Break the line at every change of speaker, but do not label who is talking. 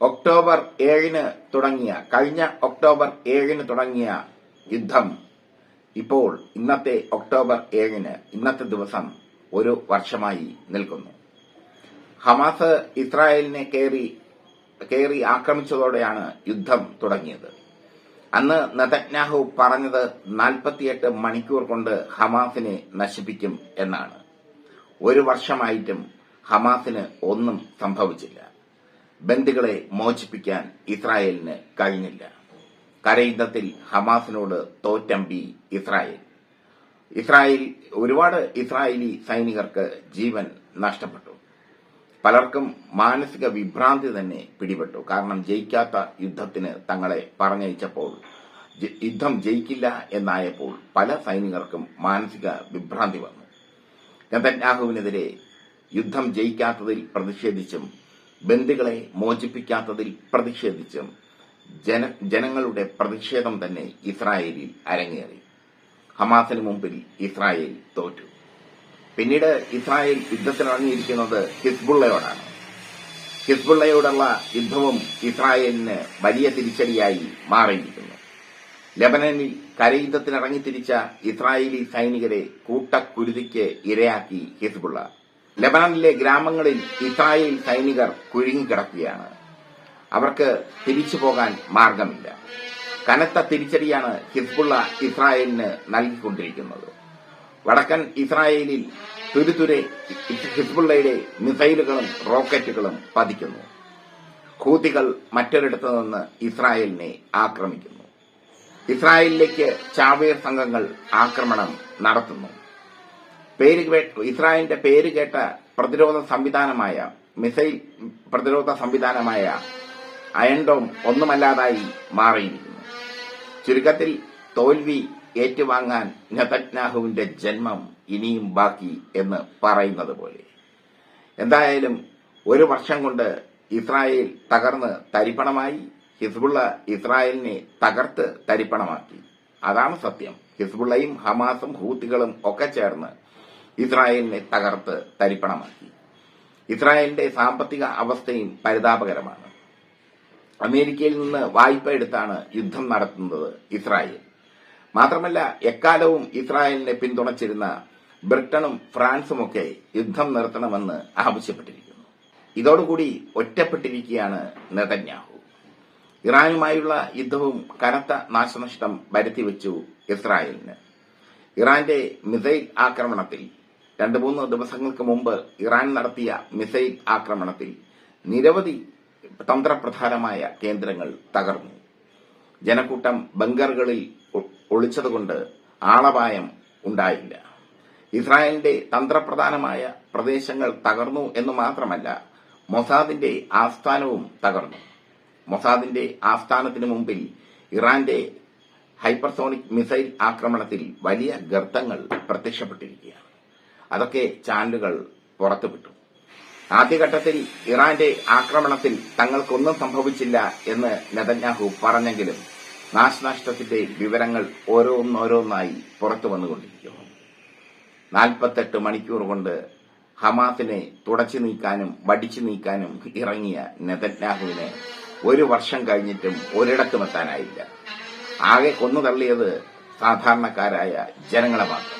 October ഏഴിന് തുടങ്ങിയ കഴിഞ്ഞ ഒക്ടോബർ ഏഴിന് തുടങ്ങിയ യുദ്ധം. ഇപ്പോൾ ഇന്നത്തെ ഒക്ടോബർ ഏഴിന് ഇന്നത്തെ ദിവസം ഒരു വർഷമായി നിൽക്കുന്നു. ഹമാസ് ഇസ്രായേലിനെ കയറി കയറി ആക്രമിച്ചതോടെയാണ് യുദ്ധം തുടങ്ങിയത്. അന്ന് നതജ്ഞാഹു പറഞ്ഞത് നാൽപ്പത്തിയെട്ട് മണിക്കൂർ കൊണ്ട് ഹമാസിനെ നശിപ്പിക്കും എന്നാണ്. ഒരു വർഷമായിട്ടും ഹമാസിന് ഒന്നും സംഭവിച്ചില്ല. ബന്ദികളെ മോചിപ്പിക്കാൻ ഇസ്രായേലിന് കഴിഞ്ഞില്ല. കരയുദ്ധത്തിൽ ഹമാസിനോട് തോറ്റമ്പി ഇസ്രായേൽ. ഇസ്രായേൽ ഒരുപാട് ഇസ്രായേലി സൈനികർക്ക് ജീവൻ നഷ്ടപ്പെട്ടു. പലർക്കും മാനസിക വിഭ്രാന്തി തന്നെ പിടിപെട്ടു. കാരണം ജയിക്കാത്ത യുദ്ധത്തിന് തങ്ങളെ പറഞ്ഞയച്ചപ്പോൾ യുദ്ധം ജയിക്കില്ല എന്നായപ്പോൾ പല സൈനികർക്കും മാനസിക വിഭ്രാന്തി വന്നു. നെതന്യാഹുവിനെതിരെ യുദ്ധം ജയിക്കാത്തതിൽ പ്രതിഷേധിച്ചും ബന്ദികളെ മോചിപ്പിക്കാത്തതിൽ പ്രതിഷേധിച്ചും ജന ജനങ്ങളുടെ പ്രതിഷേധം തന്നെ ഇസ്രായേലിൽ അരങ്ങേറി. ഹമാസിന് മുമ്പിൽ ഇസ്രായേൽ തോറ്റു. പിന്നീട് ഇസ്രായേൽ യുദ്ധത്തിനിറങ്ങിയിരിക്കുന്നത് ഹിസ്ബുള്ളയോടാണ്. ഹിസ്ബുള്ളയോടുള്ള യുദ്ധവും ഇസ്രായേലിന് വലിയ തിരിച്ചടിയായി മാറിയിരിക്കുന്നു. ലബനനിൽ കരയുദ്ധത്തിനിറങ്ങി തിരിച്ച ഇസ്രായേലി സൈനികരെ കൂട്ടക്കുരുതിക്ക് ഇരയാക്കി ഹിസ്ബുള്ള. ലബനനിലെ ഗ്രാമങ്ങളിൽ ഇസ്രായേൽ സൈനികർ കുഴുങ്ങിക്കിടക്കുകയാണ് അവർക്ക് തിരിച്ചു പോകാൻ മാർഗമില്ല. കനത്ത തിരിച്ചടിയാണ് ഹിസ്ബുള്ള ഇസ്രായേലിന് നൽകിക്കൊണ്ടിരിക്കുന്നത്. വടക്കൻ ഇസ്രായേലിൽ തുരുതുരെ ഹിസ്ബുള്ളയുടെ മിസൈലുകളും റോക്കറ്റുകളും പതിക്കുന്നു. ഹൂതികൾ മറ്റൊരിടത്തു നിന്ന് ഇസ്രായേലിനെ ആക്രമിക്കുന്നു. ഇസ്രായേലിലേക്ക് ചാവേർ സംഘങ്ങൾ ആക്രമണം നടത്തുന്നു. പേര് ഇസ്രായേലിന്റെ പേര് കേട്ട പ്രതിരോധ സംവിധാനമായ മിസൈൽ പ്രതിരോധ സംവിധാനമായ അയൺഡോം ഒന്നുമല്ലാതായി മാറിയിരിക്കുന്നു. ചുരുക്കത്തിൽ തോൽവി ഏറ്റുവാങ്ങാൻ നതജ്ഞാഹുവിന്റെ ജന്മം ഇനിയും ബാക്കി എന്ന് പറയുന്നത് പോലെ. എന്തായാലും ഒരു വർഷം കൊണ്ട് ഇസ്രായേൽ തകർന്ന് തരിപ്പണമായി ഹിസ്ബുള്ള ഇസ്രായേലിനെ തകർത്ത് തരിപ്പണമാക്കി. അതാണ് സത്യം. ഹിസ്ബുള്ളയും ഹമാസും ഹൂത്തികളും ഒക്കെ ചേർന്ന് ഇസ്രായേലിനെ തകർത്ത് തരിപ്പണമാക്കി. ഇസ്രായേലിന്റെ സാമ്പത്തിക അവസ്ഥയും പരിതാപകരമാണ്. അമേരിക്കയിൽ നിന്ന് വായ്പ എടുത്താണ് യുദ്ധം നടത്തുന്നത് ഇസ്രായേൽ. മാത്രമല്ല എക്കാലവും ഇസ്രായേലിനെ പിന്തുണച്ചിരുന്ന ബ്രിട്ടനും ഫ്രാൻസുമൊക്കെ യുദ്ധം നിർത്തണമെന്ന് ആവശ്യപ്പെട്ടിരിക്കുന്നു. ഇതോടുകൂടി ഒറ്റപ്പെട്ടിരിക്കുകയാണ് നെതന്യാഹു. ഇറാനുമായുള്ള യുദ്ധവും കനത്ത നാശനഷ്ടം വരുത്തിവെച്ചു ഇസ്രായേലിന്. ഇറാന്റെ മിസൈൽ ആക്രമണത്തിൽ രണ്ട് മൂന്ന് ദിവസങ്ങൾക്ക് മുമ്പ് ഇറാൻ നടത്തിയ മിസൈൽ ആക്രമണത്തിൽ നിരവധി തന്ത്രപ്രധാനമായ കേന്ദ്രങ്ങൾ തകർന്നു. ജനക്കൂട്ടം ബങ്കറുകളിൽ ഒളിച്ചതുകൊണ്ട് ആളപായം ഉണ്ടായില്ല. ഇസ്രായേലിന്റെ തന്ത്രപ്രധാനമായ പ്രദേശങ്ങൾ തകർന്നു എന്ന് മാത്രമല്ല മൊസാദിന്റെ ആസ്ഥാനവും തകർന്നു. മൊസാദിന്റെ ആസ്ഥാനത്തിന് മുമ്പിൽ ഇറാന്റെ ഹൈപ്പർസോണിക് മിസൈൽ ആക്രമണത്തിൽ വലിയ ഗർത്തങ്ങൾ പ്രത്യക്ഷപ്പെട്ടിരിക്കുകയാണ്. അതൊക്കെ ചാനലുകൾ പുറത്തുവിട്ടു ആദ്യഘട്ടത്തിൽ ഇറാന്റെ ആക്രമണത്തിൽ തങ്ങൾക്കൊന്നും സംഭവിച്ചില്ല എന്ന് നെതന്യാഹു പറഞ്ഞെങ്കിലും നാശനഷ്ടത്തിന്റെ വിവരങ്ങൾ ഓരോന്നോരോന്നായി പുറത്തു വന്നുകൊണ്ടിരിക്കുന്നു. നാൽപ്പത്തെട്ട് മണിക്കൂർ കൊണ്ട് ഹമാസിനെ തുടച്ചു നീക്കാനും വടിച്ചു നീക്കാനും ഇറങ്ങിയ നെതന്യാഹുവിനെ ഒരു വർഷം കഴിഞ്ഞിട്ടും ഒരിടത്തുമെത്താനായില്ല ആകെ കൊന്നു തള്ളിയത് സാധാരണക്കാരായ ജനങ്ങളെ മാത്രം.